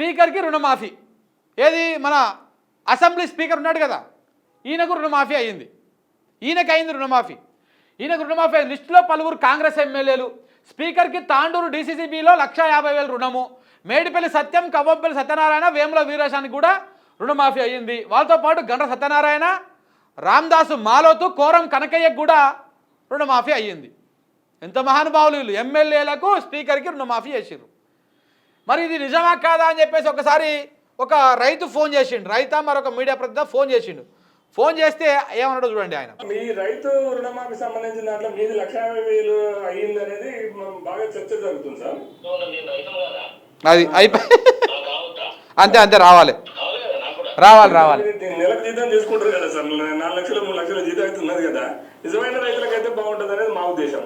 స్పీకర్కి రుణమాఫీ. ఏది? మన అసెంబ్లీ స్పీకర్ ఉన్నాడు కదా ఈయనకు రుణమాఫీ అయ్యింది ఈయనకి అయింది రుణమాఫీ. ఈయనకు రుణమాఫీ అయింది. లిస్టులో పలువురు కాంగ్రెస్ ఎమ్మెల్యేలు స్పీకర్కి తాండూరు డీసీసీబీలో లక్ష యాభై వేలు రుణము మేడిపల్లి సత్యం కవ్వంపల్లి సత్యనారాయణ వేముల వీరేశానికి కూడా రుణమాఫీ అయ్యింది వాళ్ళతో పాటు గండ్ర సత్యనారాయణ రామ్దాసు మాలోతు కోరం కనకయ్యకు కూడా రుణమాఫీ అయ్యింది. ఎంత మహానుభావులు వీళ్ళు. ఎమ్మెల్యేలకు స్పీకర్కి రుణమాఫీ చేసిరు మరి ఇది నిజమా కాదా అని చెప్పేసి ఒకసారి ఒక రైతు ఫోన్ చేసిండు. రైతా మరొక మీడియా ప్రతినిధి ఫోన్ చేసిండు. ఫోన్ చేస్తే ఏమన్నాడో చూడండి ఆయన. మీ రైతు రుణమాఫీ సంబంధించిన దాంట్లో మీది లక్ష యాభై వేలు అయ్యింది అనేది బాగా చర్చ జరుగుతుంది సార్. అది అయిపోయి అంతే అంతే రావాలి. రావాలి రావాలి. నెలకు జీతం తీసుకుంటారు కదా సార్. నాలుగు లక్షలు మూడు లక్షల జీతం అయితే ఉన్నది కదా. నిజమైన రైతులకైతే బాగుంటుంది అనేది మా ఉద్దేశం.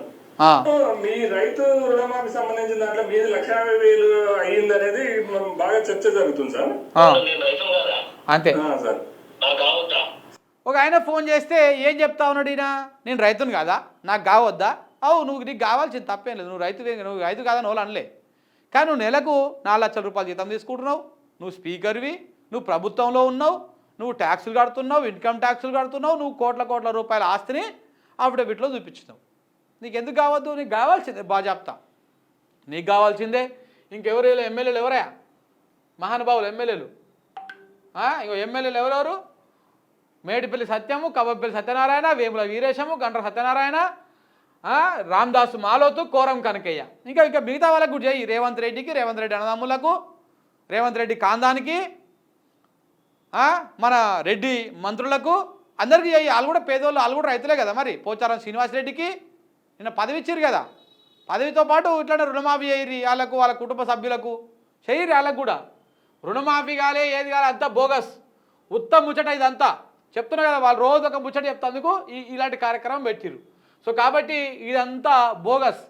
మీ రైతు రుణమాఫీ సంబంధించిన దాంట్లో మీది లక్ష యాభై వేలు అయ్యింది అనేది మనం బాగా చర్చ జరుగుతుంది సార్. ఆ, అవును, నేను రైతును కదా? అంతే. సార్. ఒక ఆయన ఫోన్ చేస్తే ఏం చెప్తా ఉన్నాడు ఈయన? నేను రైతుని కాదా? నాకు కావద్దా? అవు నువ్వు నీకు కావాల్సింది తప్పేం లేదు. నువ్వు రైతు నువ్వు రైతు కాదని వాళ్ళు అనలే. కానీ నువ్వు నెలకు నాలుగు లక్షల రూపాయలు జీతం తీసుకుంటున్నావు. నువ్వు స్పీకర్వి నువ్వు ప్రభుత్వంలో ఉన్నావు. నువ్వు ట్యాక్సులు కడుతున్నావు ఇన్కమ్ ట్యాక్సులు కడుతున్నావు. నువ్వు కోట్ల కోట్ల రూపాయల ఆస్తిని అఫిడవిట్లో చూపించినావు. నీకు ఎందుకు కావద్దు? నీకు కావాల్సిందే. బాగా చెప్తా. నీకు కావాల్సిందే. ఇంకెవరు ఎమ్మెల్యేలు ఎవరా మహానుభావులు ఎమ్మెల్యేలు. ఇంకో ఎమ్మెల్యేలు ఎవరెవరు? మేడిపల్లి సత్యము కవ్వపల్లి సత్యనారాయణ వేముల వీరేశము గండ్ర సత్యనారాయణ రామ్దాసు మాలోతు కోరం కనకయ్య. ఇంకా ఇంకా మిగతా వాళ్ళకు కూడా చేయి. రేవంత్ రెడ్డికి రేవంత్ రెడ్డి అన్నదమ్ములకు రేవంత్ రెడ్డి కాందానికి మన రెడ్డి మంత్రులకు అందరికీ చేయి. వాళ్ళు కూడా పేదోళ్ళు వాళ్ళు కూడా రైతులే కదా మరి. పోచారం శ్రీనివాసరెడ్డికి నిన్న పదవి ఇచ్చారు కదా. పదవితో పాటు ఇట్లానే రుణమాఫీ చేయరి వాళ్ళకు వాళ్ళ కుటుంబ సభ్యులకు. చేయరు వాళ్ళకు కూడా. రుణమాఫీ కాలే ఏది కాలే అంతా బోగస్. ఉత్తమ ముచ్చట ఇదంతా. చెప్తున్నా కదా వాళ్ళు రోజు ఒక ముచ్చట చెప్తేందుకు ఈ ఇలాంటి కార్యక్రమం పెట్టిరు సో కాబట్టి ఇదంతా బోగస్.